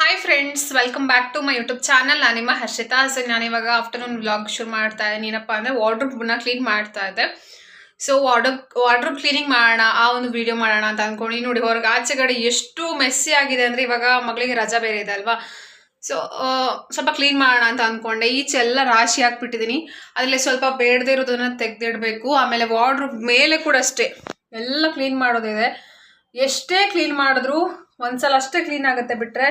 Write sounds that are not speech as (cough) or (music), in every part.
Hi friends welcome back to my YouTube channel ನಾನು ನಿಮ್ಮ Harshita. So ನಾನು ಇವಾಗ ಆಫ್ಟರ್ನೂನ್ ವ್ಲಾಗ್ ಶುರು ಮಾಡ್ತಾ ಇದ್ದೀನಿ. ಏನಪ್ಪ ಅಂದರೆ ವಾರ್ಡ್ರೂಬ್ನ ಕ್ಲೀನ್ ಮಾಡ್ತಾ ಇದ್ದೆ. ಸೊ ವಾರ್ಡ್ರೂಬ್ ವಾರ್ಡ್ರೂಬ್ ಕ್ಲೀನಿಂಗ್ ಮಾಡೋಣ, ಆ ಒಂದು ವೀಡಿಯೋ ಮಾಡೋಣ ಅಂತ ಅಂದ್ಕೊಂಡು ನೋಡಿ, ಹೊರಗೆ ಆಚೆ ಕಡೆ ಎಷ್ಟು ಮೆಸ್ಸಿ ಆಗಿದೆ ಅಂದರೆ ಇವಾಗ ಮಗಳಿಗೆ ರಜಾ ಬೇರೆ ಇದೆ ಅಲ್ವಾ? ಸೊ ಸ್ವಲ್ಪ ಕ್ಲೀನ್ ಮಾಡೋಣ ಅಂತ ಅಂದ್ಕೊಂಡೆ ಈಚೆಲ್ಲ ರಾಶಿ ಹಾಕ್ಬಿಟ್ಟಿದ್ದೀನಿ. ಅದರಲ್ಲಿ ಸ್ವಲ್ಪ ಬೇಡದೇ ಇರೋದನ್ನು ತೆಗೆದಿಡಬೇಕು. ಆಮೇಲೆ ವಾರ್ಡ್ರೂಬ್ ಮೇಲೆ ಕೂಡ ಅಷ್ಟೇ. ಎಲ್ಲ ಕ್ಲೀನ್ ಮಾಡೋದಿದೆ. ಎಷ್ಟೇ ಕ್ಲೀನ್ ಮಾಡಿದ್ರು ಒಂದ್ಸಲ ಅಷ್ಟೇ ಕ್ಲೀನ್ ಆಗುತ್ತೆ ಬಿಟ್ರೆ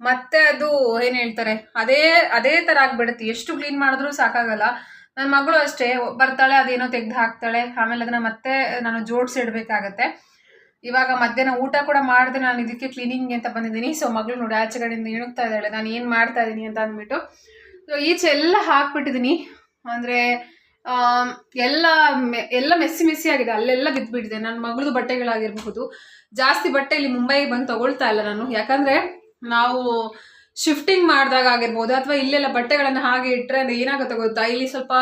ಮತ್ತೆ ಅದು ಏನು ಹೇಳ್ತಾರೆ, ಅದೇ ಅದೇ ಥರ ಆಗ್ಬಿಡುತ್ತೆ. ಎಷ್ಟು ಕ್ಲೀನ್ ಮಾಡಿದ್ರೂ ಸಾಕಾಗಲ್ಲ. ನನ್ನ ಮಗಳು ಅಷ್ಟೇ, ಬರ್ತಾಳೆ, ಅದೇನೋ ತೆಗ್ದು ಹಾಕ್ತಾಳೆ. ಆಮೇಲೆ ಅದನ್ನ ಮತ್ತೆ ನಾನು ಜೋಡಿಸಿ ಇಡಬೇಕಾಗತ್ತೆ. ಇವಾಗ ಮಧ್ಯಾಹ್ನ ಊಟ ಕೂಡ ಮಾಡಿದೆ ನಾನು ಇದಕ್ಕೆ ಕ್ಲೀನಿಂಗ್ ಅಂತ ಬಂದಿದ್ದೀನಿ. ಸೊ ಮಗಳು ನೋಡಿ ಆಚೆ ಕಡೆಯಿಂದ ಇಣುಕ್ತಾ ಇದ್ದಾಳೆ. ನಾನು ಏನು ಮಾಡ್ತಾ ಇದ್ದೀನಿ ಅಂತ ಅಂದ್ಬಿಟ್ಟು. ಸೊ ಈಚೆ ಎಲ್ಲ ಹಾಕ್ಬಿಟ್ಟಿದ್ದೀನಿ. ಅಂದರೆ ಎಲ್ಲ ಮೆ, ಎಲ್ಲ ಮೆಸ್ಸಿ ಮೆಸ್ಸಿ ಆಗಿದೆ. ಅಲ್ಲೆಲ್ಲ ಬಿದ್ದುಬಿಟ್ಟಿದೆ ನನ್ನ ಮಗಳದು ಬಟ್ಟೆಗಳಾಗಿರಬಹುದು. ಜಾಸ್ತಿ ಬಟ್ಟೆ ಇಲ್ಲಿ ಮುಂಬೈಗೆ ಬಂದು ತಗೊಳ್ತಾ ಇಲ್ಲ ನಾನು. ಯಾಕಂದರೆ ನಾವು ಶಿಫ್ಟಿಂಗ್ ಮಾಡಿದಾಗ ಆಗಿರ್ಬೋದು ಅಥವಾ ಇಲ್ಲೆಲ್ಲ ಬಟ್ಟೆಗಳನ್ನು ಹಾಗೆ ಇಟ್ಟರೆ ಅದು ಏನಾಗುತ್ತೆ ಗೊತ್ತಾ? ಇಲ್ಲಿ ಸ್ವಲ್ಪ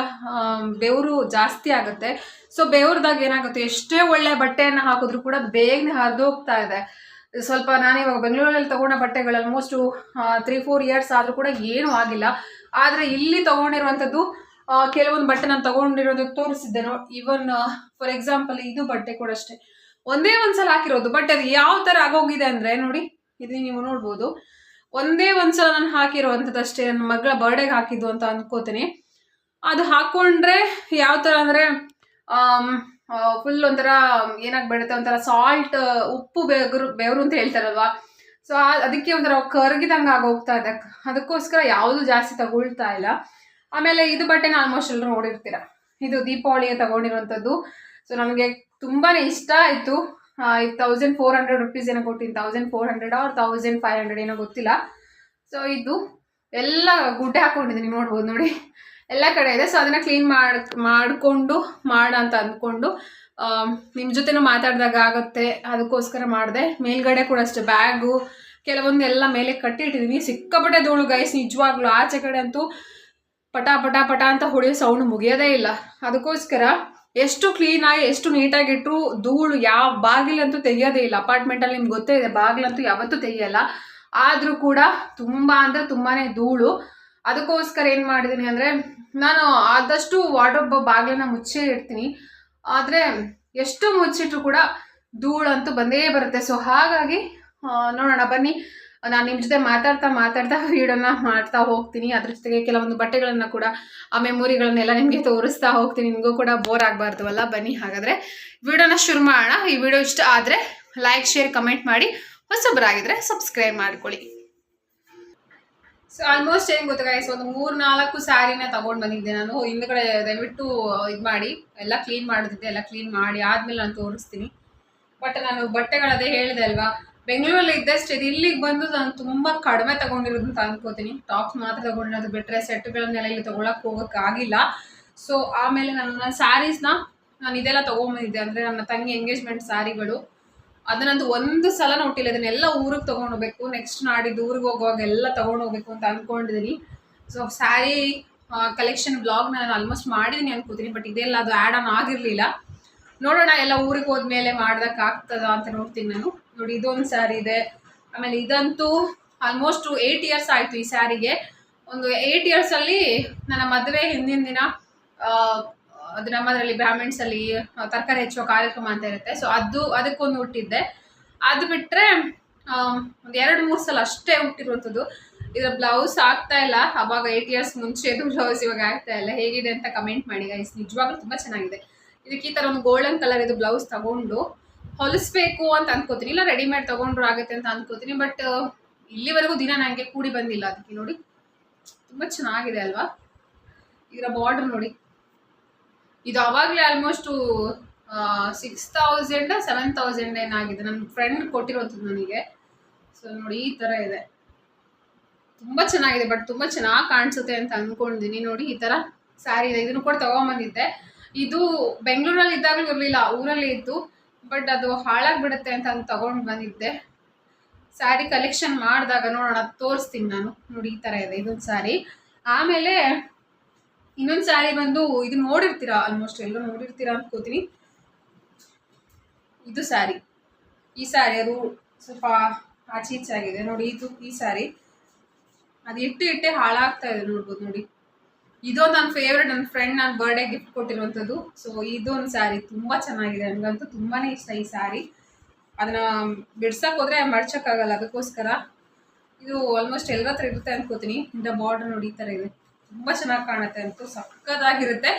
ಬೆವರು ಜಾಸ್ತಿ ಆಗುತ್ತೆ. ಸೊ ಬೆವ್ರದಾಗ ಏನಾಗುತ್ತೆ? ಎಷ್ಟೇ ಒಳ್ಳೆ ಬಟ್ಟೆಯನ್ನು ಹಾಕಿದ್ರು ಕೂಡ ಬೇಗನೆ ಹರಿದೋಗ್ತಾ ಇದೆ. ಸ್ವಲ್ಪ ನಾನಿವಾಗ ಬೆಂಗಳೂರಲ್ಲಿ ತಗೊಂಡ ಬಟ್ಟೆಗಳು ಆಲ್ಮೋಸ್ಟು ತ್ರೀ ಫೋರ್ ಇಯರ್ಸ್ ಆದರೂ ಕೂಡ ಏನೂ ಆಗಿಲ್ಲ. ಆದರೆ ಇಲ್ಲಿ ತೊಗೊಂಡಿರುವಂಥದ್ದು ಕೆಲವೊಂದು ಬಟ್ಟೆ ನಾನು ತಗೊಂಡಿರೋದು ತೋರಿಸಿದ್ದೆ ಇವನ್ ಫಾರ್ ಎಕ್ಸಾಂಪಲ್ ಇದು ಬಟ್ಟೆ ಕೂಡ ಅಷ್ಟೇ. ಒಂದೇ ಒಂದ್ಸಲ ಹಾಕಿರೋದು ಬಟ್ ಅದು ಯಾವ ಥರ ಆಗೋಗಿದೆ ಅಂದರೆ ನೋಡಿ. ಇದು ನೀವು ನೋಡ್ಬೋದು. ಒಂದೇ ಒಂದ್ಸಲ ನಾನು ಹಾಕಿರುವಂಥದ್ದಷ್ಟೇ, ನನ್ನ ಮಗಳ ಬರ್ಡೇಗೆ ಹಾಕಿದ್ದು ಅಂತ ಅಂದ್ಕೋತೀನಿ ಅದು ಹಾಕ್ಕೊಂಡ್ರೆ ಯಾವ ಥರ ಅಂದರೆ ಫುಲ್ ಒಂಥರ ಏನಾಗ್ಬಿಡುತ್ತೆ, ಒಂಥರ ಸಾಲ್ಟ್ ಉಪ್ಪು ಬೆವರು ಬೆವರು ಅಂತ ಹೇಳ್ತಾರಲ್ವಾ? ಸೊ ಅದಕ್ಕೆ ಒಂಥರ ಕರಗಿದಂಗೆ ಆಗೋಗ್ತಾ ಇದೆ. ಅದಕ್ಕೋಸ್ಕರ ಯಾವುದು ಜಾಸ್ತಿ ತಗೊಳ್ತಾ ಇಲ್ಲ. ಆಮೇಲೆ ಇದು ಬಟ್ಟೆನ ಆಲ್ಮೋಸ್ಟ್ ಎಲ್ಲರೂ ನೋಡಿರ್ತೀರ. ಇದು ದೀಪಾವಳಿಗೆ ತಗೊಂಡಿರುವಂಥದ್ದು. ಸೊ ನನಗೆ ತುಂಬಾ ಇಷ್ಟ ಆಯಿತು. ಇದು ತೌಸಂಡ್ ಫೋರ್ ಹಂಡ್ರೆಡ್ ರುಪೀಸ್ ಏನೋ ಕೊಟ್ಟಿನಿ ತೌಸಂಡ್ ಫೋರ್ ಹಂಡ್ರೆಡ್ ಅವ್ರ ತೌಸಂಡ್ ಫೈವ್ ಹಂಡ್ರೆಡ್ ಏನೋ ಗೊತ್ತಿಲ್ಲ. ಸೊ ಇದು ಎಲ್ಲ ಗುಡ್ಡೆ ಹಾಕೊಂಡಿದ್ದೀನಿ ನೋಡ್ಬೋದು ನೋಡಿ. ಎಲ್ಲ ಕಡೆ ಇದೆ. ಸೊ ಅದನ್ನು ಕ್ಲೀನ್ ಮಾಡಿ, ಮಾಡಿಕೊಂಡು, ಮಾಡ ಅಂತ ಅಂದ್ಕೊಂಡು ನಿಮ್ಮ ಜೊತೆನೂ ಮಾತಾಡಿದಾಗ ಆಗುತ್ತೆ. ಅದಕ್ಕೋಸ್ಕರ ಮಾಡಿದೆ. ಮೇಲ್ಗಡೆ ಕೂಡ ಅಷ್ಟೇ, ಬ್ಯಾಗು, ಕೆಲವೊಂದು ಎಲ್ಲ ಮೇಲೆ ಕಟ್ಟಿಟ್ಟಿದ್ದೀನಿ ಸಿಕ್ಕಾಪಟ್ಟೆ ಧೂಳು ಗೈಸ್ ನಿಜವಾಗ್ಲೂ ಆಚೆ ಕಡೆ ಅಂತೂ ಪಟ ಪಟ ಪಟ ಅಂತ ಹೊಡೆಯೋ ಸೌಂಡ್ ಮುಗಿಯೋದೇ ಇಲ್ಲ. ಅದಕ್ಕೋಸ್ಕರ ಎಷ್ಟು ಕ್ಲೀನಾಗಿ ಎಷ್ಟು ನೀಟಾಗಿಟ್ಟರು ಧೂಳು ಯಾವ ಬಾಗಿಲಂತೂ ತೆಗಿಯೋದೇ ಇಲ್ಲ. ಅಪಾರ್ಟ್ಮೆಂಟಲ್ಲಿ ನಿಮ್ಗೆ ಗೊತ್ತೇ ಇದೆ, ಬಾಗಿಲಂತೂ ಯಾವತ್ತೂ ತೆಗಿಯಲ್ಲ. ಆದರೂ ಕೂಡ ತುಂಬ ಅಂದರೆ ತುಂಬಾ ಧೂಳು. ಅದಕ್ಕೋಸ್ಕರ ಏನು ಮಾಡಿದ್ದೀನಿ ಅಂದರೆ, ನಾನು ಆದಷ್ಟು ವಾರ್ಡ್ರೋಬ್ ಬಾಗಿಲನ್ನ ಮುಚ್ಚೇ ಇಡ್ತೀನಿ. ಆದರೆ ಎಷ್ಟು ಮುಚ್ಚಿಟ್ರು ಕೂಡ ಧೂಳಂತೂ ಬಂದೇ ಬರುತ್ತೆ. ಸೊ ಹಾಗಾಗಿ ನೋಡೋಣ, ಬನ್ನಿ. ನಾನು ನಿಮ್ಮ ಜೊತೆ ಮಾತಾಡ್ತಾ ಮಾತಾಡ್ತಾ (laughs) ವೀಡಿಯೋನ ಮಾಡ್ತಾ ಹೋಗ್ತೀನಿ. ಅದ್ರ ಜೊತೆಗೆ ಕೆಲವೊಂದು ಬಟ್ಟೆಗಳನ್ನು ಕೂಡ, ಆ ಮೆಮೊರಿಗಳನ್ನೆಲ್ಲ ನಿಮಗೆ ತೋರಿಸ್ತಾ ಹೋಗ್ತೀನಿ. ನಿಮಗೂ ಕೂಡ ಬೋರ್ ಆಗಬಾರ್ದು ಅಲ್ಲ? ಬನ್ನಿ ಹಾಗಾದರೆ. ವಿಡಿಯೋನ ಶುರು ಮಾಡೋಣ. ಈ ವಿಡಿಯೋ ಇಷ್ಟ ಆದರೆ ಲೈಕ್ ಶೇರ್ ಕಮೆಂಟ್ ಮಾಡಿ. ಹೊಸಬರಾಗಿದ್ದರೆ ಸಬ್ಸ್ಕ್ರೈಬ್ ಮಾಡ್ಕೊಳ್ಳಿ. ಸೊ ಆಲ್ಮೋಸ್ಟ್ ಏನು ಗೊತ್ತಾಗ ಸೊ ಒಂದು ಮೂರು ನಾಲ್ಕು ಸ್ಯಾರಿನ ತಗೊಂಡು ಬಂದಿದ್ದೆ ನಾನು. ಹಿಂದ್ಗಡೆ ದಯವಿಟ್ಟು ಇದು ಮಾಡಿ. ಎಲ್ಲ ಕ್ಲೀನ್ ಮಾಡಿದ್ದೆ ಎಲ್ಲ ಕ್ಲೀನ್ ಮಾಡಿ. ಆದಮೇಲೆ ನಾನು ತೋರಿಸ್ತೀನಿ. ಬಟ್ ನಾನು ಬಟ್ಟೆಗಳದೇ ಹೇಳಿದೆ ಅಲ್ವಾ? ಬೆಂಗಳೂರಲ್ಲಿ ಇದ್ದಷ್ಟು ಇದು ಇಲ್ಲಿಗೆ ಬಂದು ನಾನು ತುಂಬ ಕಡಿಮೆ ತಗೊಂಡಿರೋದು ಅಂತ ಅನ್ಕೋತೀನಿ. ಟಾಪ್ಸ್ ಮಾತ್ರ ತಗೊಂಡಿರೋದು. ಬಿಟ್ಟರೆ ಸೆಟ್ಗಳನ್ನೆಲ್ಲ ಇಲ್ಲಿ ತೊಗೊಳಕ್ಕೆ ಹೋಗೋಕ್ಕಾಗಿಲ್ಲ ಸೊ ಆಮೇಲೆ ನಾನು ನನ್ನ ಸ್ಯಾರೀಸ್ನ ನಾನು ಇದೆಲ್ಲ ತೊಗೊಂಬಂದಿದ್ದೆ ಅಂದರೆ ನನ್ನ ತಂಗಿ ಎಂಗೇಜ್ಮೆಂಟ್ ಸ್ಯಾರಿಗಳು ಅದನ್ನಂದು ಒಂದು ಸಲ ನೋಟಿಲ್ಲ ಇದನ್ನೆಲ್ಲ ಊರಿಗೆ ತೊಗೊಂಡೋಗ್ಬೇಕು ನೆಕ್ಸ್ಟ್ ನಾಡಿದ್ದು ಊರಿಗೆ ಹೋಗುವಾಗ ಎಲ್ಲ ತೊಗೊಂಡೋಗ್ಬೇಕು ಅಂತ ಅಂದ್ಕೊಂಡಿದ್ದೀನಿ ಸೊ ಸ್ಯಾರಿ ಕಲೆಕ್ಷನ್ ಬ್ಲಾಗ್ ನಾನು ಆಲ್ಮೋಸ್ಟ್ ಮಾಡಿದ್ದೀನಿ ಅನ್ಕೋತೀನಿ. ಬಟ್ ಇದೆಲ್ಲ ಅದು ಆ್ಯಡ್ ಆನ್ ಆಗಿರಲಿಲ್ಲ. ನೋಡೋಣ, ಎಲ್ಲ ಊರಿಗೆ ಹೋದ್ಮೇಲೆ ಮಾಡ್ದಕ್ಕೆ ಆಗ್ತದ ಅಂತ ನೋಡ್ತೀನಿ ನಾನು. ನೋಡಿ, ಇದೊಂದು ಸ್ಯಾರಿ ಇದೆ. ಆಮೇಲೆ ಇದಂತೂ ಆಲ್ಮೋಸ್ಟ್ ಏಯ್ಟ್ ಇಯರ್ಸ್ ಆಯಿತು ಈ ಸ್ಯಾರಿಗೆ ಒಂದು ಏಯ್ಟ್ ಇಯರ್ಸಲ್ಲಿ ನನ್ನ ಮದುವೆ ಹಿಂದಿನ ದಿನ ಅದು ನಮ್ಮದರಲ್ಲಿ ಬ್ರಾಹ್ಮಿಣ್ಸಲ್ಲಿ ತರಕಾರಿ ಹೆಚ್ಚುವ ಕಾರ್ಯಕ್ರಮ ಅಂತ ಇರುತ್ತೆ. ಸೊ ಅದು, ಅದಕ್ಕೊಂದು ಹುಟ್ಟಿದ್ದೆ. ಅದು ಬಿಟ್ಟರೆ ಒಂದು ಎರಡು ಮೂರು ಸಲ ಅಷ್ಟೇ ಹುಟ್ಟಿರುವಂಥದ್ದು ಇದರ ಬ್ಲೌಸ್ ಆಗ್ತಾ ಇಲ್ಲ. ಅವಾಗ ಏಯ್ಟ್ ಇಯರ್ಸ್ ಮುಂಚೆದು ಬ್ಲೌಸ್ ಇವಾಗ ಆಗ್ತಾ ಇಲ್ಲ. ಹೇಗಿದೆ ಅಂತ ಕಮೆಂಟ್ ಮಾಡಿ ಗೈಸ್ ನಿಜವಾಗ್ಲೂ ತುಂಬ ಚೆನ್ನಾಗಿದೆ. ಇದಕ್ಕೆ ಈ ಥರ ಒಂದು ಗೋಲ್ಡನ್ ಕಲರ್ ಇದು ಬ್ಲೌಸ್ ತಗೊಂಡು, ಹೊಲಿಸ್ಬೇಕು ಅಂತ ಅನ್ಕೋತೀನಿ. ಇಲ್ಲ ರೆಡಿಮೇಡ್ ತಗೊಂಡ್ರು ಆಗುತ್ತೆ ಅಂತ ಅನ್ಕೋತೀನಿ. ಬಟ್ ಇಲ್ಲಿವರೆಗೂ ದಿನ ನನಗೆ ಕೂಡಿ ಬಂದಿಲ್ಲ ಅದಕ್ಕೆ ನೋಡಿ. ತುಂಬ ಚೆನ್ನಾಗಿದೆ ಅಲ್ವಾ? ಇದರ ಬಾರ್ಡರ್ ನೋಡಿ. ಇದು ಆವಾಗಲೇ almost six thousand seven thousand ಏನಾಗಿದೆ. ನನ್ನ ಫ್ರೆಂಡ್ ಕೊಟ್ಟಿರೋದು ನನಗೆ. ಸೊ ನೋಡಿ, ಈ ಥರ ಇದೆ. ತುಂಬ ಚೆನ್ನಾಗಿದೆ ಬಟ್ ತುಂಬ ಚೆನ್ನಾಗಿ ಕಾಣಿಸುತ್ತೆ ಅಂತ ಅಂದ್ಕೊಂಡಿದ್ದೀನಿ ನೋಡಿ, ಈ ಥರ ಸ್ಯಾರಿ ಇದೆ. ಇದನ್ನು ಕೂಡ ತೊಗೊಂಬಂದಿದ್ದೆ. ಇದು ಬೆಂಗಳೂರಲ್ಲಿ ಇದ್ದಾಗಲೂ ಇರಲಿಲ್ಲ, ಊರಲ್ಲಿ ಇತ್ತು ಬಟ್ ಅದು ಹಾಳಾಗ್ಬಿಡುತ್ತೆ ಅಂತ ಅದು ತಗೊಂಡು ಬಂದಿದ್ದೆ. ಸ್ಯಾರಿ ಕಲೆಕ್ಷನ್ ಮಾಡಿದಾಗ ನೋಡೋಣ, ತೋರಿಸ್ತೀನಿ ನಾನು. ನೋಡಿ, ಈ ಥರ ಇದೆ, ಇದೊಂದು ಸ್ಯಾರಿ ಆಮೇಲೆ ಇನ್ನೊಂದು ಸ್ಯಾರಿ ಬಂದು ಇದು ನೋಡಿರ್ತೀರಾ? ಆಲ್ಮೋಸ್ಟ್ ಎಲ್ಲರೂ ನೋಡಿರ್ತೀರಾ ಅನ್ಕೋತೀನಿ. ಇದು ಸ್ಯಾರಿ ಈ ಸ್ಯಾರಿ ಅದು ಸ್ವಲ್ಪ ಆಚೆ ಆಗಿದೆ. ನೋಡಿ, ಇದು ಈ ಸ್ಯಾರಿ ಅದು ಇಟ್ಟು ಇಟ್ಟೆ ಹಾಳಾಗ್ತಾ ಇದೆ ನೋಡ್ಬೋದು, ನೋಡಿ. ಇದೊಂದು ನನ್ನ ಫೇವ್ರೆಟ್ ನನ್ನ ಫ್ರೆಂಡ್ ನಾನು ಬರ್ಡೇ ಗಿಫ್ಟ್ ಕೊಟ್ಟಿರುವಂಥದ್ದು. ಸೊ ಇದೊಂದು ಸ್ಯಾರಿ ತುಂಬ ಚೆನ್ನಾಗಿದೆ. ನನಗಂತೂ ತುಂಬಾ ಇಷ್ಟ ಈ ಸ್ಯಾರಿ ಅದನ್ನ ಬಿಡ್ಸಕ್ಕೆ ಹೋದ್ರೆ ಮಡ್ಚಕ್ಕಾಗಲ್ಲ ಅದಕ್ಕೋಸ್ಕರ ಇದು ಆಲ್ಮೋಸ್ಟ್ ಎಲ್ಲರ ಹತ್ರ ಇರುತ್ತೆ ಅನ್ಕೋತೀನಿ. ಇಂಥ ಬಾರ್ಡರ್ ನೋಡಿ ಈ ಥರ ಇದೆ. ತುಂಬ ಚೆನ್ನಾಗಿ ಕಾಣುತ್ತೆ ಅಂತೂ ಸಕ್ಕದಾಗಿರುತ್ತೆ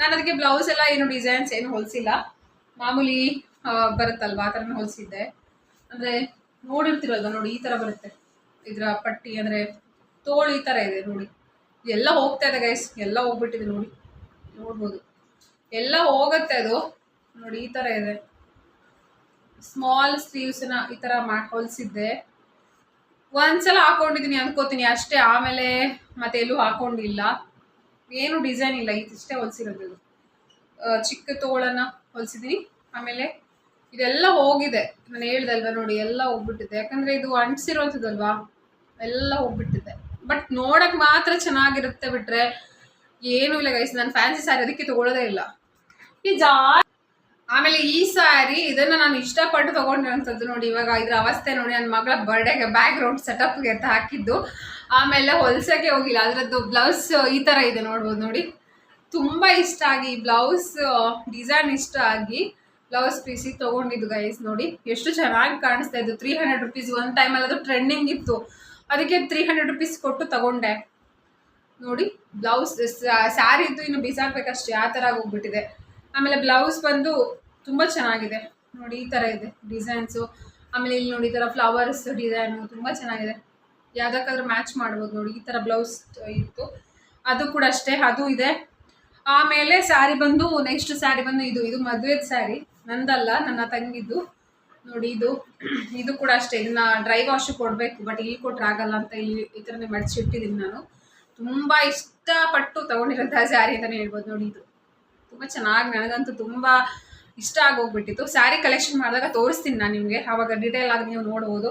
ನಾನು ಅದಕ್ಕೆ ಬ್ಲೌಸ್ ಎಲ್ಲ ಏನು ಡಿಸೈನ್ಸ್ ಏನು ಹೊಲಿಸಿಲ್ಲ. ಮಾಮೂಲಿ ಬರುತ್ತಲ್ವ ಬರುತ್ತಲ್ವಾ? ಆ ಥರನೇ ಹೊಲಿಸಿದ್ದೆ. ಅಂದರೆ ನೋಡಿರ್ತಿರಲ್ವ? ನೋಡಿ, ಈ ಥರ ಬರುತ್ತೆ. ಇದರ ಪಟ್ಟಿ, ಅಂದರೆ ತೋಳು ಈ ಥರ ಇದೆ, ನೋಡಿ. ಎಲ್ಲ ಹೋಗ್ತಾ ಇದೆ ಗೈಸ್ ಎಲ್ಲ ಹೋಗ್ಬಿಟ್ಟಿದೆ ನೋಡಿ. ನೋಡ್ಬೋದು. ಎಲ್ಲ ಹೋಗುತ್ತೆ ಅದು. ನೋಡಿ, ಈ ಥರ ಇದೆ. ಸ್ಮಾಲ್ ಸ್ಲೀವ್ಸ್ನ ಈ ಥರ ಮಾಡಿ ಹೊಲಿಸಿದ್ದೆ. ಒಂದ್ಸಲ ಹಾಕೊಂಡಿದ್ದೀನಿ ಅನ್ಕೋತೀನಿ. ಅಷ್ಟೇ ಆಮೇಲೆ ಮತ್ತೆ ಎಲ್ಲೂ ಹಾಕೊಂಡಿಲ್ಲ. ಏನು ಡಿಸೈನ್ ಇಲ್ಲ. ಇದಿಷ್ಟೇ ಹೊಲಿಸಿರೋದು ಚಿಕ್ಕ ತೋಳನ್ನು ಹೊಲಿಸಿದ್ದೀನಿ. ಆಮೇಲೆ ಇದೆಲ್ಲ ಹೋಗಿದೆ. ನಾನು ಹೇಳ್ದಲ್ವಾ ನೋಡಿ, ಎಲ್ಲ ಹೋಗ್ಬಿಟ್ಟಿದೆ. ಯಾಕಂದ್ರೆ ಇದು ಅಂಟಿಸಿರೋಂಥದ್ದಲ್ವಾ? ಎಲ್ಲ ಹೋಗ್ಬಿಟ್ಟಿದೆ. ಬಟ್ ನೋಡಕ್ ಮಾತ್ರ ಚೆನ್ನಾಗಿರುತ್ತೆ ಬಿಟ್ರೆ ಏನೂ ಇಲ್ಲ ಗೈಸ್ ನಾನು ಫ್ಯಾನ್ಸಿ ಸ್ಯಾರಿ ಅದಕ್ಕೆ ತಗೊಳ್ಳೋದೇ ಇಲ್ಲ. ಈ ಜಾ ಆಮೇಲೆ ಈ ಸ್ಯಾರಿ ಇದನ್ನ ನಾನು ಇಷ್ಟಪಟ್ಟು ತಗೊಂಡಿರೋಂಥದ್ದು ನೋಡಿ, ಇವಾಗ ಇದ್ರ ಅವಸ್ಥೆ ನೋಡಿ ನನ್ನ ಮಗಳ ಬರ್ಡೇಗೆ ಬ್ಯಾಕ್ ಗ್ರೌಂಡ್ ಸೆಟಪ್ಗೆ ಅಂತ ಹಾಕಿದ್ದು. ಆಮೇಲೆ ಹೊಲ್ಸಕ್ಕೆ ಹೋಗಿಲ್ಲ, ಅದರದ್ದು ಬ್ಲೌಸ್ ಈ ಥರ ಇದೆ ನೋಡ್ಬೋದು ನೋಡಿ. ತುಂಬ ಇಷ್ಟ ಆಗಿ ಬ್ಲೌಸ್ ಡಿಸೈನ್ ಇಷ್ಟ ಆಗಿ ಬ್ಲೌಸ್ ಪೀಸಿ ತೊಗೊಂಡಿದ್ದು ಗೈಸ್ ನೋಡಿ. ಎಷ್ಟು ಚೆನ್ನಾಗಿ ಕಾಣಿಸ್ತಾ ಇದ್ದು ತ್ರೀ ಹಂಡ್ರೆಡ್ ರುಪೀಸ್ ಒಂದು ಟೈಮಲ್ಲಿ ಅದು ಟ್ರೆಂಡಿಂಗ್ ಇತ್ತು. ಅದಕ್ಕೆ ತ್ರೀ ಹಂಡ್ರೆಡ್ ರುಪೀಸ್ ಕೊಟ್ಟು ತಗೊಂಡೆ. ನೋಡಿ ಬ್ಲೌಸ್ ಸ್ಯಾರಿ ಇದ್ದು ಇನ್ನು ಬಿಸಾಕ್ಬೇಕಷ್ಟೇ, ಆ ಥರ ಹೋಗ್ಬಿಟ್ಟಿದೆ ಆಮೇಲೆ ಬ್ಲೌಸ್ ಬಂದು ತುಂಬ ಚೆನ್ನಾಗಿದೆ. ನೋಡಿ, ಈ ಥರ ಇದೆ ಡಿಸೈನ್ಸು ಆಮೇಲೆ ಇಲ್ಲಿ ನೋಡಿ, ಈ ಥರ ಫ್ಲವರ್ಸ್ ಡಿಸೈನು ತುಂಬ ಚೆನ್ನಾಗಿದೆ. ಯಾವುದಕ್ಕಾದ್ರೂ ಮ್ಯಾಚ್ ಮಾಡ್ಬೋದು ನೋಡಿ, ಈ ಥರ ಬ್ಲೌಸ್ ಇತ್ತು. ಅದು ಕೂಡ ಅಷ್ಟೇ, ಅದು ಇದೆ. ಆಮೇಲೆ ಸ್ಯಾರಿ ಬಂದು ನೆಕ್ಸ್ಟ್ ಸ್ಯಾರಿ ಬಂದು ಇದು ಇದು ಮದುವೆದ ಸ್ಯಾರಿ ನಂದಲ್ಲ, ನನ್ನ ತಂಗಿದ್ದು. ನೋಡಿ, ಇದು ಇದು ಕೂಡ ಅಷ್ಟೇ. ಇದನ್ನ ಡ್ರೈ ವಾಶ್ ಕೊಡಬೇಕು ಬಟ್ ಇಲ್ಲಿ ಕೊಟ್ರೆ ಆಗಲ್ಲ ಅಂತ ಇಲ್ಲಿ ಈ ಥರನೇ ಮಡಿಸಿಟ್ಟಿದ್ದೀನಿ ನಾನು. ತುಂಬ ಇಷ್ಟಪಟ್ಟು ತೊಗೊಂಡಿರೋಂಥ ಸ್ಯಾರಿ ಅಂತಲೇ ಹೇಳ್ಬೋದು ನೋಡಿ ಇದು. ತುಂಬ ಚೆನ್ನಾಗಿ ನನಗಂತೂ ತುಂಬ ಇಷ್ಟ ಆಗೋಗ್ಬಿಟ್ಟಿತ್ತು. ಸ್ಯಾರಿ ಕಲೆಕ್ಷನ್ ಮಾಡಿದಾಗ ತೋರಿಸ್ತೀನಿ ನಾನು ನಿಮಗೆ. ಆವಾಗ ಡಿಟೇಲ್ ಆಗಿ ನೀವು ನೋಡ್ಬೋದು.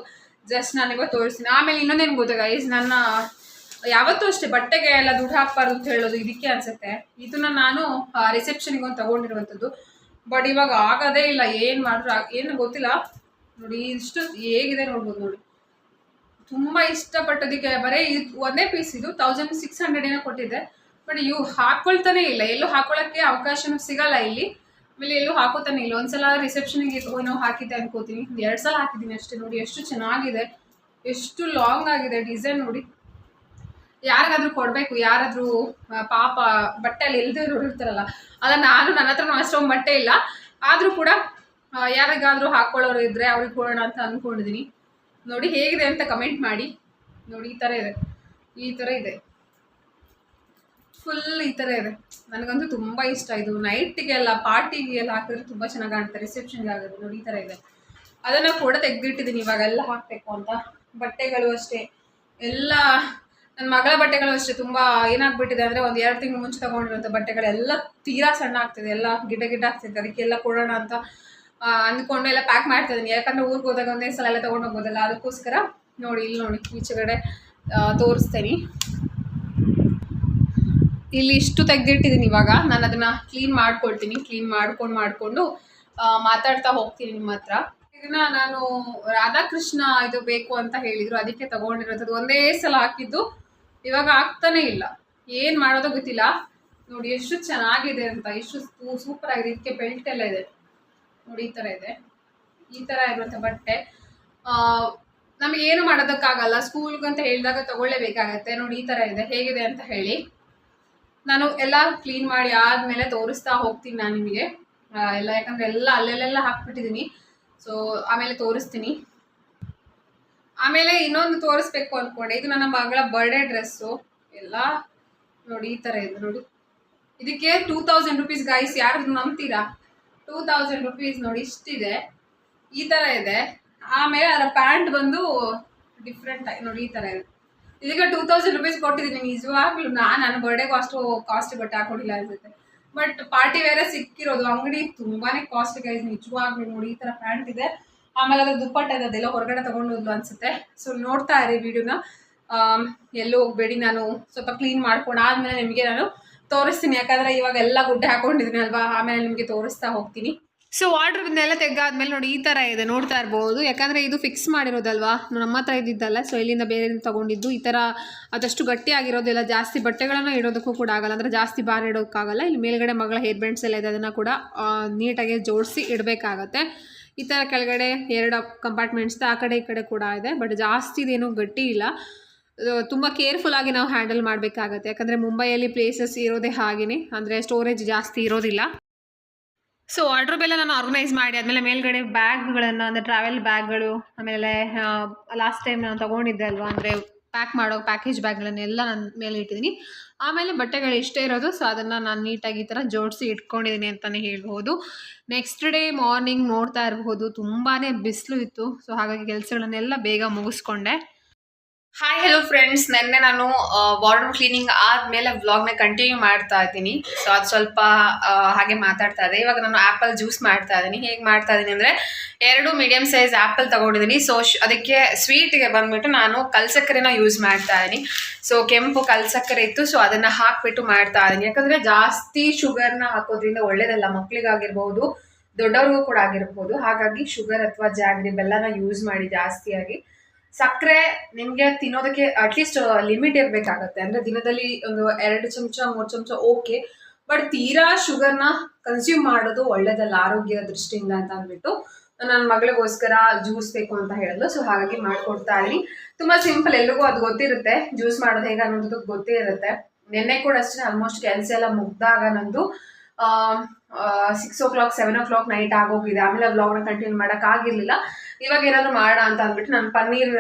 ಜಸ್ಟ್ ನಾನಿವಾಗ ತೋರಿಸ್ತೀನಿ. ಆಮೇಲೆ ಇನ್ನೊಂದೇನು ಗೊತ್ತಾಗ ಈಸ್ ನನ್ನ ಯಾವತ್ತೂ ಅಷ್ಟೇ ಬಟ್ಟೆಗೆ ಎಲ್ಲ ದುಡ್ಡು ಹಾಕ್ಬಾರ್ದು ಅಂತ ಹೇಳೋದು ಇದಕ್ಕೆ ಅನ್ಸುತ್ತೆ. ಇದನ್ನ ನಾನು ರಿಸೆಪ್ಷನ್ಗೆ ಒಂದು ತಗೊಂಡಿರುವಂಥದ್ದು ಬಟ್ ಇವಾಗ ಆಗೋದೇ ಇಲ್ಲ, ಏನು ಮಾಡಿದ್ರು ಏನು ಗೊತ್ತಿಲ್ಲ. ನೋಡಿ, ಇಷ್ಟು ಹೇಗಿದೆ ನೋಡ್ಬೋದು ನೋಡಿ. ತುಂಬ ಇಷ್ಟಪಟ್ಟದಕ್ಕೆ ಬರೀ ಇದು ಒಂದೇ ಪೀಸ್ ಇದು ತೌಸಂಡ್ ಸಿಕ್ಸ್ ಹಂಡ್ರೆಡ್ ಏನೋ ಕೊಟ್ಟಿದ್ದೆ ಬಟ್ ಇವು ಹಾಕೊಳ್ತಾನೆ ಇಲ್ಲ. ಎಲ್ಲೂ ಹಾಕೊಳ್ಳೋಕ್ಕೆ ಅವಕಾಶನೂ ಸಿಗಲ್ಲ ಇಲ್ಲಿ. ಆಮೇಲೆ ಎಲ್ಲೂ ಹಾಕೋತಾನೆ ಇಲ್ಲ. ಒಂದ್ಸಲ ರಿಸೆಪ್ಷನ್ಗೆ ಏನೋ ಹಾಕಿದ್ದೆ ಅನ್ಕೋತೀನಿ. ಎರಡು ಸಲ ಹಾಕಿದ್ದೀನಿ ಅಷ್ಟೇ ನೋಡಿ, ಎಷ್ಟು ಚೆನ್ನಾಗಿದೆ. ಎಷ್ಟು ಲಾಂಗ್ ಆಗಿದೆ ಡಿಸೈನ್ ನೋಡಿ. ಯಾರಿಗಾದ್ರೂ ಕೊಡಬೇಕು, ಯಾರಾದರೂ ಪಾಪ ಬಟ್ಟೆಯಲ್ಲಿ ಇಲ್ದಿರೋರು ಇರ್ತಾರಲ್ಲ ಅದ ನಾನು ನನ್ನ ಹತ್ರನೂ ಅಷ್ಟೊಂದು ಬಟ್ಟೆ ಇಲ್ಲ. ಆದರೂ ಕೂಡ ಯಾರಿಗಾದರೂ ಹಾಕ್ಕೊಳ್ಳೋರು ಇದ್ದರೆ ಅವ್ರಿಗೆ ಕೊಡೋಣ ಅಂತ ಅಂದ್ಕೊಂಡಿದ್ದೀನಿ ನೋಡಿ ಹೇಗಿದೆ ಅಂತ ಕಮೆಂಟ್ ಮಾಡಿ. ನೋಡಿ ಈ ಥರ ಇದೆ. ಈ ಥರ ಇದೆ. ಫುಲ್ ಈ ಥರ ಇದೆ. ನನಗಂತೂ ತುಂಬ ಇಷ್ಟ ಇದು. ನೈಟಿಗೆಲ್ಲ ಪಾರ್ಟಿಗೆ ಎಲ್ಲ ಹಾಕಿದ್ರೆ ತುಂಬ ಚೆನ್ನಾಗಿ ಕಾಣುತ್ತೆ ರಿಸೆಪ್ಷನ್ಗೆ ಆಗೋದು ನೋಡಿ ಈ ಥರ ಇದೆ. ಅದನ್ನು ಕೂಡ ತೆಗೆದಿಟ್ಟಿದ್ದೀನಿ ಇವಾಗೆಲ್ಲ ಹಾಕಬೇಕು ಅಂತ. ಬಟ್ಟೆಗಳು ಅಷ್ಟೇ. ಎಲ್ಲ ನನ್ನ ಮಗಳ ಬಟ್ಟೆಗಳು ಅಷ್ಟೇ, ತುಂಬ ಏನಾಗ್ಬಿಟ್ಟಿದೆ ಅಂದರೆ ಒಂದು ಎರಡು ತಿಂಗಳು ಮುಂಚೆ ತೊಗೊಂಡಿರೋಂಥ ಬಟ್ಟೆಗಳೆಲ್ಲ ತೀರಾ ಸಣ್ಣ ಆಗ್ತಿದೆ, ಎಲ್ಲ ಗಿಡ ಗಿಡ ಆಗ್ತಿದೆ, ಅದಕ್ಕೆಲ್ಲ ಕೊಡೋಣ ಅಂತ ಅಂದ್ಕೊಂಡು ಎಲ್ಲ ಪ್ಯಾಕ್ ಮಾಡ್ತಾ ಇದ್ದೀನಿ. ಯಾಕಂದರೆ ಊರಿಗೆ ಹೋದಾಗ ಒಂದೇ ಸಲ ಎಲ್ಲ ತೊಗೊಂಡು ಹೋಗ್ಬೋದಲ್ಲ, ಅದಕ್ಕೋಸ್ಕರ ನೋಡಿ, ಇಲ್ಲಿ ನೋಡಿ, ಈಚೆಗಡೆ ತೋರಿಸ್ತೀನಿ. ಇಲ್ಲಿ ಇಷ್ಟು ತೆಗೆದಿಟ್ಟಿದ್ದೀನಿ ಇವಾಗ, ನಾನು ಅದನ್ನ ಕ್ಲೀನ್ ಮಾಡ್ಕೊಳ್ತೀನಿ ಕ್ಲೀನ್ ಮಾಡ್ಕೊಂಡು ಮಾಡಿಕೊಂಡು ಮಾತಾಡ್ತಾ ಹೋಗ್ತೀನಿ ನಿಮ್ಮ ಹತ್ರ. ಇದನ್ನ ನಾನು ರಾಧಾಕೃಷ್ಣ ಇದು ಬೇಕು ಅಂತ ಹೇಳಿದ್ರು, ಅದಕ್ಕೆ ತಗೊಂಡಿರೋದು. ಒಂದೇ ಸಲ ಹಾಕಿದ್ದು. ಇವಾಗ ಆಗ್ತಾನೆ ಇಲ್ಲ. ಏನು ಮಾಡೋದೋ ಗೊತ್ತಿಲ್ಲ. ನೋಡಿ ಎಷ್ಟು ಚೆನ್ನಾಗಿದೆ ಅಂತ, ಎಷ್ಟು ಸೂಪರ್ ಆಗಿದೆ. ಇದಕ್ಕೆ ಬೆಲ್ಟ್ ಎಲ್ಲ ಇದೆ. ನೋಡಿ, ಈ ಥರ ಇದೆ. ಈ ಥರ ಇರುವಂಥ ಬಟ್ಟೆ. ನಮಗೆ ಏನು ಮಾಡೋದಕ್ಕಾಗಲ್ಲ. ಸ್ಕೂಲ್ಗೆ ಅಂತ ಹೇಳಿದಾಗ ತಗೊಳ್ಳೇಬೇಕಾಗತ್ತೆ. ನೋಡಿ, ಈ ಥರ ಇದೆ. ಹೇಗಿದೆ ಅಂತ ಹೇಳಿ. ನಾನು ಎಲ್ಲ ಕ್ಲೀನ್ ಮಾಡಿ ಆದ್ಮೇಲೆ ತೋರಿಸ್ತಾ ಹೋಗ್ತೀನಿ ನಾನು ನಿಮಗೆ. ಎಲ್ಲ ಯಾಕಂದರೆ ಎಲ್ಲ ಅಲ್ಲೆಲ್ಲೆಲ್ಲ ಹಾಕ್ಬಿಟ್ಟಿದ್ದೀನಿ ಸೊ ಆಮೇಲೆ ತೋರಿಸ್ತೀನಿ. ಆಮೇಲೆ ಇನ್ನೊಂದು ತೋರಿಸ್ಬೇಕು ಅಂದ್ಕೊಂಡೆ ಇದು ನನ್ನ ಮಗಳ ಬರ್ಡೇ ಡ್ರೆಸ್ಸು ಎಲ್ಲ ನೋಡಿ, ಈ ಥರ ಇದೆ ನೋಡಿ. ಇದಕ್ಕೆ ಟೂ ತೌಸಂಡ್ ರುಪೀಸ್ ಗಾಯ್ಸ್ ಯಾರು ನಂಬ್ತೀರಾ? ಟೂ ತೌಸಂಡ್ ರುಪೀಸ್ ನೋಡಿ, ಇಷ್ಟಿದೆ. ಈ ಥರ ಇದೆ. ಆಮೇಲೆ ಅದರ ಪ್ಯಾಂಟ್ ಬಂದು ಡಿಫ್ರೆಂಟ್ ಆಗಿ ನೋಡಿ, ಈ ಥರ ಇದೆ. ಇದಕ್ಕೆ ಟೂ ತೌಸಂಡ್ ರುಪೀಸ್ ಕೊಟ್ಟಿದ್ದೀನಿ. ನಿಜವಾಗ್ಲೂ ನಾನು ನನ್ನ ಬರ್ಡೇಗೂ ಅಷ್ಟು ಕಾಸ್ಟ್ ಬಟ್ಟೆ ಹಾಕೊಡಿಲ್ಲ ಅನ್ಸುತ್ತೆ. ಬಟ್ ಪಾರ್ಟಿ ವೇರೆ ಸಿಕ್ಕಿರೋದು ಅಂಗಡಿ ತುಂಬಾನೇ ಕಾಸ್ಟ್ ಗೈಸ್ ನಿಜವಾಗ್ಲೂ ನೋಡಿ, ಈ ಥರ ಪ್ಯಾಂಟ್ ಇದೆ. ಆಮೇಲೆ ಅದ್ರ ದುಪ್ಪಟ್ಟ ಅದೆಲ್ಲ ಹೊರಗಡೆ ತಗೊಂಡೋದ್ಲು ಅನ್ಸುತ್ತೆ. ಸೊ ನೋಡ್ತಾ ಇರಿ ವಿಡಿಯೋನ ಎಲ್ಲೂ ಹೋಗ್ಬೇಡಿ, ನಾನು ಸ್ವಲ್ಪ ಕ್ಲೀನ್ ಮಾಡ್ಕೊಂಡು ಆದ್ಮೇಲೆ ನಿಮಗೆ ನಾನು ತೋರಿಸ್ತೀನಿ. ಯಾಕಂದ್ರೆ ಇವಾಗ ಎಲ್ಲ ಗುಡ್ಡೆ ಹಾಕೊಂಡಿದ್ದೀನಿ ಅಲ್ವಾ? ಆಮೇಲೆ ನಿಮಗೆ ತೋರಿಸ್ತಾ ಹೋಗ್ತೀನಿ. ಸೊ ವಾರ್ಡ್ರನ್ನೆಲ್ಲ ತೆಗ್ದಾದ್ಮೇಲೆ ನೋಡಿ, ಈ ಥರ ಇದೆ. ನೋಡ್ತಾ ಇರ್ಬೋದು. ಯಾಕಂದರೆ ಇದು ಫಿಕ್ಸ್ ಮಾಡಿರೋದಲ್ವಾ? ನಮ್ಮ ಹತ್ರ ಇದ್ದಿದ್ದಲ್ಲ ಸೊ ಇಲ್ಲಿಂದ ಬೇರೆ ತಗೊಂಡಿದ್ದು. ಈ ಥರ ಆದಷ್ಟು ಗಟ್ಟಿಯಾಗಿರೋದಿಲ್ಲ ಜಾಸ್ತಿ ಬಟ್ಟೆಗಳನ್ನು ಇಡೋದಕ್ಕೂ ಕೂಡ ಆಗಲ್ಲ. ಅಂದರೆ ಜಾಸ್ತಿ ಬಾರ್ ಇಡೋಕ್ಕಾಗಲ್ಲ. ಇಲ್ಲಿ ಮೇಲ್ಗಡೆ ಮಗಳ ಹೇರ್ ಬ್ಯಾಂಡ್ಸ್ ಎಲ್ಲ ಇದೆ, ಅದನ್ನು ಕೂಡ ನೀಟಾಗಿ ಜೋಡಿಸಿ ಇಡಬೇಕಾಗತ್ತೆ. ಈ ಥರ ಕೆಳಗಡೆ ಎರಡು ಕಂಪಾರ್ಟ್ಮೆಂಟ್ಸ್ ಆ ಕಡೆ ಈ ಕಡೆ ಕೂಡ ಇದೆ ಬಟ್ ಜಾಸ್ತಿ ಇದೇನು ಗಟ್ಟಿ ಇಲ್ಲ. ತುಂಬ ಕೇರ್ಫುಲ್ಲಾಗಿ ನಾವು ಹ್ಯಾಂಡಲ್ ಮಾಡಬೇಕಾಗತ್ತೆ. ಯಾಕಂದರೆ ಮುಂಬೈಯಲ್ಲಿ ಪ್ಲೇಸಸ್ ಇರೋದೇ ಹಾಗೆಯೇ ಅಂದರೆ ಸ್ಟೋರೇಜ್ ಜಾಸ್ತಿ ಇರೋದಿಲ್ಲ. ಸೊ ವಾರ್ಡ್ರೋಬ್ ಎಲ್ಲ ನಾನು ಆರ್ಗನೈಸ್ ಮಾಡಿ, ಆದಮೇಲೆ ಮೇಲ್ಗಡೆ ಬ್ಯಾಗ್ಗಳನ್ನು ಅಂದರೆ ಟ್ರಾವೆಲ್ ಬ್ಯಾಗ್ಗಳು ಆಮೇಲೆ ಲಾಸ್ಟ್ ಟೈಮ್ ನಾನು ತೊಗೊಂಡಿದ್ದೆ ಅಲ್ವಾ, ಅಂದರೆ ಪ್ಯಾಕ್ ಮಾಡೋ ಪ್ಯಾಕೇಜ್ ಬ್ಯಾಗ್ಗಳನ್ನೆಲ್ಲ ನನ್ನ ಮೇಲೆ ಇಟ್ಟಿದ್ದೀನಿ ಆಮೇಲೆ ಬಟ್ಟೆಗಳು ಎಷ್ಟೇ ಇರೋದು ಸೊ ಅದನ್ನು ನಾನು ನೀಟಾಗಿ ಈ ಥರ ಜೋಡಿಸಿ ಇಟ್ಕೊಂಡಿದ್ದೀನಿ ಅಂತಲೇ ಹೇಳ್ಬೋದು ನೆಕ್ಸ್ಟ್ ಡೇ ಮಾರ್ನಿಂಗ್ ನೋಡ್ತಾ ಇರಬಹುದು ತುಂಬಾ ಬಿಸಿಲು ಇತ್ತು ಸೊ ಹಾಗಾಗಿ ಕೆಲಸಗಳನ್ನೆಲ್ಲ ಬೇಗ ಮುಗಿಸ್ಕೊಂಡೆ. ಹಾಯ್ ಹಲೋ ಫ್ರೆಂಡ್ಸ್ ನಿನ್ನೆ ನಾನು ವಾರ್ಡ್ರೂಮ್ ಕ್ಲೀನಿಂಗ್ ಆದಮೇಲೆ ವ್ಲಾಗ್ನ ಕಂಟಿನ್ಯೂ ಮಾಡ್ತಾ ಇದ್ದೀನಿ. ಸೊ ಅದು ಸ್ವಲ್ಪ ಹಾಗೆ ಮಾತಾಡ್ತಾ ಇದೆ. ಇವಾಗ ನಾನು ಆ್ಯಪಲ್ ಜ್ಯೂಸ್ ಮಾಡ್ತಾ ಇದ್ದೀನಿ. ಹೇಗೆ ಮಾಡ್ತಾ ಇದ್ದೀನಿ ಅಂದರೆ, ಎರಡು ಮೀಡಿಯಮ್ ಸೈಜ್ ಆ್ಯಪಲ್ ತೊಗೊಂಡಿದ್ದೀನಿ. ಸೊ ಅದಕ್ಕೆ ಸ್ವೀಟ್ಗೆ ಬಂದ್ಬಿಟ್ಟು ನಾನು ಕಲ್ಸಕ್ಕರೆನ ಯೂಸ್ ಮಾಡ್ತಾ ಇದ್ದೀನಿ. ಸೊ ಕೆಂಪು ಕಲ್ಸಕ್ಕರೆ ಇತ್ತು. ಸೊ ಅದನ್ನು ಹಾಕಿಬಿಟ್ಟು ಮಾಡ್ತಾ ಇದ್ದೀನಿ. ಯಾಕಂದರೆ ಜಾಸ್ತಿ ಶುಗರ್ನ ಹಾಕೋದ್ರಿಂದ ಒಳ್ಳೇದಲ್ಲ. ಮಕ್ಕಳಿಗಾಗಿರ್ಬೋದು ದೊಡ್ಡವ್ರಿಗೂ ಕೂಡ ಆಗಿರ್ಬೋದು. ಹಾಗಾಗಿ ಶುಗರ್ ಅಥವಾ ಜಾಗ್ರಿ ಬೆಲ್ಲನ ಯೂಸ್ ಮಾಡಿ ಜಾಸ್ತಿಯಾಗಿ. ಸಕ್ಕರೆ ನಿಮಗೆ ತಿನ್ನೋದಕ್ಕೆ ಅಟ್ಲೀಸ್ಟ್ ಲಿಮಿಟ್ ಇರಬೇಕಾಗತ್ತೆ. ಅಂದರೆ ದಿನದಲ್ಲಿ ಒಂದು ಎರಡು ಚಮಚ, ಮೂರು ಚಮಚ ಓಕೆ ಬಟ್ ತೀರಾ ಶುಗರ್ನ ಕನ್ಸ್ಯೂಮ್ ಮಾಡೋದು ಒಳ್ಳೇದಲ್ಲ, ಆರೋಗ್ಯದ ದೃಷ್ಟಿಯಿಂದ ಅಂತ ಅಂದ್ಬಿಟ್ಟು ನನ್ನ ಮಗಳಿಗೋಸ್ಕರ ಜ್ಯೂಸ್ ಬೇಕು ಅಂತ ಹೇಳಿದ್ಲು. ಸೊ ಹಾಗಾಗಿ ಮಾಡ್ಕೊಡ್ತಾ ಇದ್ದೀನಿ. ತುಂಬ ಸಿಂಪಲ್ ಎಲ್ರಿಗೂ ಅದು ಗೊತ್ತಿರುತ್ತೆ. ಜ್ಯೂಸ್ ಮಾಡೋದು ಹೇಗೆ ಅನ್ನೋದಕ್ಕೆ ಗೊತ್ತೇ ಇರುತ್ತೆ ನಿನ್ನೆ ಕೂಡ ಅಷ್ಟೇ ಆಲ್ಮೋಸ್ಟ್ ಕೆಲಸ ಎಲ್ಲ ಮುಗ್ದಾಗ ನಂದು six o'clock seven o'clock night ಆಗೋಗಿದೆ. ಆಮೇಲೆ ವ್ಲಾಗ್ನ ಕಂಟಿನ್ಯೂ ಮಾಡೋಕ್ಕಾಗಿರ್ಲಿಲ್ಲ ಇವಾಗ ಏನಾದ್ರು ಮಾಡೋಣ ಅಂತ ಅಂದ್ಬಿಟ್ಟು ನಾನು ಪನ್ನೀರ್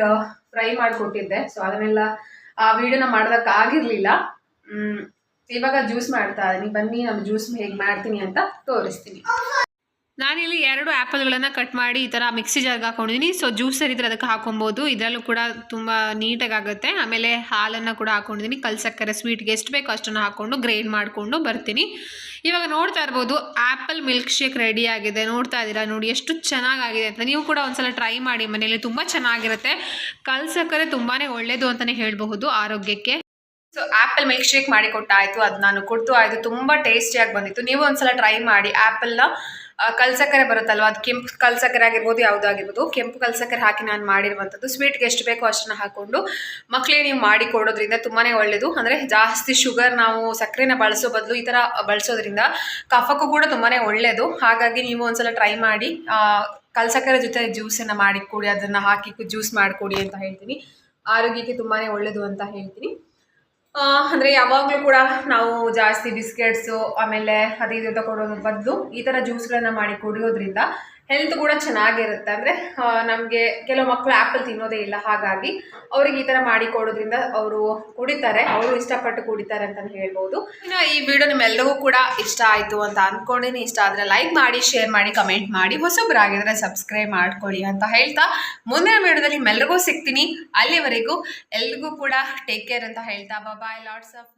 ಫ್ರೈ ಮಾಡಿಕೊಟ್ಟಿದ್ದೆ. ಸೊ ಅದನ್ನೆಲ್ಲ ಆ ವಿಡಿಯೋನ ಮಾಡೋದಕ್ಕಾಗಿರ್ಲಿಲ್ಲ ಆಗಿರಲಿಲ್ಲ. ಇವಾಗ ಜ್ಯೂಸ್ ಮಾಡ್ತಾ ಇದ್ದೀನಿ ಬನ್ನಿ, ನಾನು ಜ್ಯೂಸ್ ಹೇಗೆ ಮಾಡ್ತೀನಿ ಅಂತ ತೋರಿಸ್ತೀನಿ. ನಾನಿಲ್ಲಿ ಎರಡು ಆ್ಯಪಲ್ಗಳನ್ನು ಕಟ್ ಮಾಡಿ ಈ ಥರ ಮಿಕ್ಸಿ ಜಾರ್ಗೆ ಹಾಕೊಂಡಿದ್ದೀನಿ ಸೊ ಜ್ಯೂಸರ್ ಇದ್ರೆ ಅದಕ್ಕೆ ಹಾಕೊಬೋದು. ಇದರಲ್ಲೂ ಕೂಡ ತುಂಬ ನೀಟಾಗಿ ಆಗುತ್ತೆ ಆಮೇಲೆ ಹಾಲನ್ನು ಕೂಡ ಹಾಕೊಂಡಿದ್ದೀನಿ ಕಲ್ಸಕ್ಕರೆ ಸ್ವೀಟ್ಗೆ ಎಷ್ಟು ಬೇಕೋ ಅಷ್ಟನ್ನು ಹಾಕ್ಕೊಂಡು ಗ್ರೈಂಡ್ ಮಾಡಿಕೊಂಡು ಬರ್ತೀನಿ. ಇವಾಗ ನೋಡ್ತಾ ಇರ್ಬೋದು, ಆ್ಯಪಲ್ ಮಿಲ್ಕ್ ಶೇಕ್ ರೆಡಿ ಆಗಿದೆ. ನೋಡ್ತಾ ಇದ್ದೀರಾ ನೋಡಿ, ಎಷ್ಟು ಚೆನ್ನಾಗಾಗಿದೆ ಅಂತ. ನೀವು ಕೂಡ ಒಂದ್ಸಲ ಟ್ರೈ ಮಾಡಿ, ಮನೆಯಲ್ಲಿ ತುಂಬ ಚೆನ್ನಾಗಿರುತ್ತೆ. ಕಲ್ಸಕ್ಕರೆ ತುಂಬಾ ಒಳ್ಳೆಯದು ಅಂತಲೇ ಹೇಳಬಹುದು ಆರೋಗ್ಯಕ್ಕೆ. ಸೊ ಆ್ಯಪಲ್ ಮಿಲ್ಕ್ ಶೇಕ್ ಮಾಡಿ ಕೊಟ್ಟಾಯಿತು ಅದು ನಾನು ಕೊಡ್ತು. ಆಯಿತು ತುಂಬ ಟೇಸ್ಟಿಯಾಗಿ ಬಂದಿತ್ತು. ನೀವು ಒಂದ್ಸಲ ಟ್ರೈ ಮಾಡಿ ಆ್ಯಪಲ್ನ. ಕಲ್ಸಕ್ಕರೆ ಬರುತ್ತಲ್ವ? ಅದು ಕೆಂಪು ಕಲ್ಸಕ್ಕರೆ ಆಗಿರ್ಬೋದು ಯಾವುದಾಗಿರ್ಬೋದು ಕೆಂಪು ಕಲ್ಸಕ್ಕರೆ ಹಾಕಿ ನಾನು ಮಾಡಿರುವಂಥದ್ದು. ಸ್ವೀಟ್ಗೆ ಎಷ್ಟು ಬೇಕೋ ಅಷ್ಟನ್ನು ಹಾಕ್ಕೊಂಡು ಮಕ್ಕಳಿಗೆ ನೀವು ಮಾಡಿ ಕೊಡೋದ್ರಿಂದ ತುಂಬಾ ಒಳ್ಳೆಯದು ಅಂದರೆ ಜಾಸ್ತಿ ಶುಗರ್ ನಾವು ಸಕ್ಕರೆನ ಬಳಸೋ ಬದಲು ಈ ಥರ ಬಳಸೋದ್ರಿಂದ ಕಫಕ್ಕೂ ಕೂಡ ತುಂಬಾ ಒಳ್ಳೆಯದು ಹಾಗಾಗಿ ನೀವು ಒಂದ್ಸಲ ಟ್ರೈ ಮಾಡಿ ಕಲ್ಸಕ್ಕರೆ ಜೊತೆ ಜ್ಯೂಸನ್ನು ಮಾಡಿ ಕೊಡಿ ಅದನ್ನು ಹಾಕಿ ಜ್ಯೂಸ್ ಮಾಡಿಕೊಡಿ ಅಂತ ಹೇಳ್ತೀನಿ. ಆರೋಗ್ಯಕ್ಕೆ ತುಂಬಾ ಒಳ್ಳೆಯದು ಅಂತ ಹೇಳ್ತೀನಿ. ಅಂದ್ರೆ ಯಾವಾಗಲೂ ಕೂಡ ನಾವು ಜಾಸ್ತಿ ಬಿಸ್ಕೆಟ್ಸು, ಆಮೇಲೆ ಅದು ಇದು ತಗೊಳ್ಳೋದ್ರ ಬದಲು ಈ ಥರ ಜ್ಯೂಸ್ಗಳನ್ನ ಮಾಡಿ ಕುಡಿಯೋದ್ರಿಂದ ಹೆಲ್ತ್ ಕೂಡ ಚೆನ್ನಾಗಿರುತ್ತೆ. ಅಂದರೆ ನಮಗೆ ಕೆಲವು ಮಕ್ಕಳು ಆ್ಯಪಲ್ ತಿನ್ನೋದೇ ಇಲ್ಲ. ಹಾಗಾಗಿ, ಅವ್ರಿಗೆ ಈ ಥರ ಮಾಡಿ ಕೊಡೋದ್ರಿಂದ ಅವರು ಕುಡಿತಾರೆ. ಅವರು ಇಷ್ಟಪಟ್ಟು ಕುಡಿತಾರೆ ಅಂತಲೇ ಹೇಳ್ಬೋದು. ಇನ್ನು ಈ ವಿಡಿಯೋ ನಿಮ್ಮೆಲ್ಲರಿಗೂ ಕೂಡ ಇಷ್ಟ ಆಯಿತು ಅಂತ ಅಂದ್ಕೊಂಡಿನಿ ಇಷ್ಟ ಆದರೆ ಲೈಕ್ ಮಾಡಿ ಶೇರ್ ಮಾಡಿ ಕಮೆಂಟ್ ಮಾಡಿ. ಹೊಸಬ್ರಾಗಿದ್ರೆ ಸಬ್ಸ್ಕ್ರೈಬ್ ಮಾಡ್ಕೊಳ್ಳಿ ಅಂತ ಹೇಳ್ತಾ ಮುಂದಿನ ವಿಡಿಯೋದಲ್ಲಿ ನಿಮ್ಮೆಲ್ಲರಿಗೂ ಸಿಗ್ತೀನಿ. ಅಲ್ಲಿವರೆಗೂ ಎಲ್ರಿಗೂ ಕೂಡ ಟೇಕ್ ಕೇರ್ ಅಂತ ಹೇಳ್ತಾ. ಬಾಯ್ ಲಾಟ್ಸ್ ಆಫ್